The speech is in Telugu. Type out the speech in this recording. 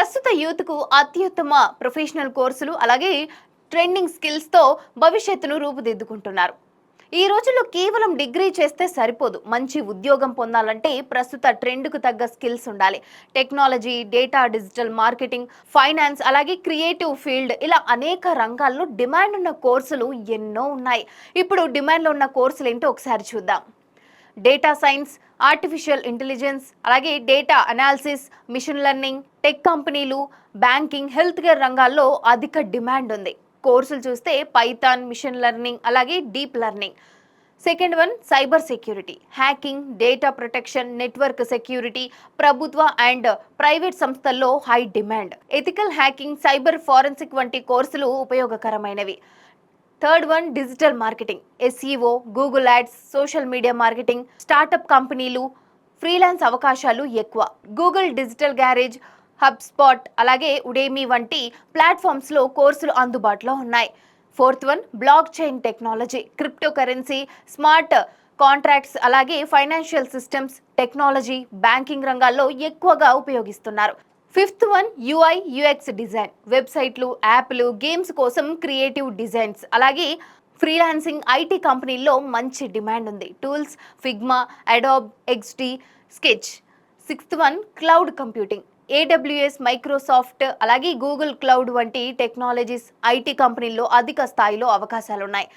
ప్రస్తుత యూత్కు అత్యుత్తమ ప్రొఫెషనల్ కోర్సులు అలాగే ట్రెండింగ్ స్కిల్స్తో భవిష్యత్తును రూపుదిద్దుకుంటున్నారు. ఈ రోజుల్లో కేవలం డిగ్రీ చేస్తే సరిపోదు. మంచి ఉద్యోగం పొందాలంటే ప్రస్తుత ట్రెండ్కు తగ్గ స్కిల్స్ ఉండాలి. Technology data digital marketing finance అలాగే క్రియేటివ్ ఫీల్డ్ ఇలా అనేక రంగాల్లో డిమాండ్ ఉన్న కోర్సులు ఎన్నో ఉన్నాయి. ఇప్పుడు డిమాండ్లో ఉన్న కోర్సులు ఏంటో ఒకసారి చూద్దాం. డేటా సైన్స్ ఆర్టిఫిషియల్ ఇంటెలిజెన్స్ అలాగే data analysis machine learning tech కంపెనీలు బ్యాంకింగ్ హెల్త్ కేర్ రంగాల్లో అధిక డిమాండ్ ఉంది. కోర్సులు చూస్తే పైథాన్ మిషన్ లెర్నింగ్ అలాగే deep learning second one cyber security hacking data protection network security ప్రభుత్వ అండ్ ప్రైవేట్ సంస్థల్లో high demand ethical hacking cyber forensic వంటి కోర్సులు ఉపయోగకరమైనవి. Third one digital marketing SEO Google ads social media marketing startup కంపెనీలు ఫ్రీలాన్స్ అవకాశాలు ఎక్కువ. Google digital garage hub spot అలాగే ఉడేమి వంటి ప్లాట్ఫామ్స్లో కోర్సులు అందుబాటులో ఉన్నాయి. Fourth one blockchain technology cryptocurrency smart contracts అలాగే ఫైనాన్షియల్ సిస్టమ్స్ టెక్నాలజీ బ్యాంకింగ్ రంగాల్లో ఎక్కువగా ఉపయోగిస్తున్నారు. Fifth one UI UX design. వెబ్సైట్లు యాప్లు గేమ్స్ కోసం క్రియేటివ్ డిజైన్స్. అలాగే ఫ్రీలాన్సింగ్ ఐటీ కంపెనీల్లో మంచి డిమాండ్ ఉంది. Tools Figma Adobe XD sketch. Sixth one cloud computing. AWS Microsoft అలాగే గూగుల్ క్లౌడ్ వంటి టెక్నాలజీస్ ఐటీ కంపెనీల్లో అధిక స్థాయిలో అవకాశాలు ఉన్నాయి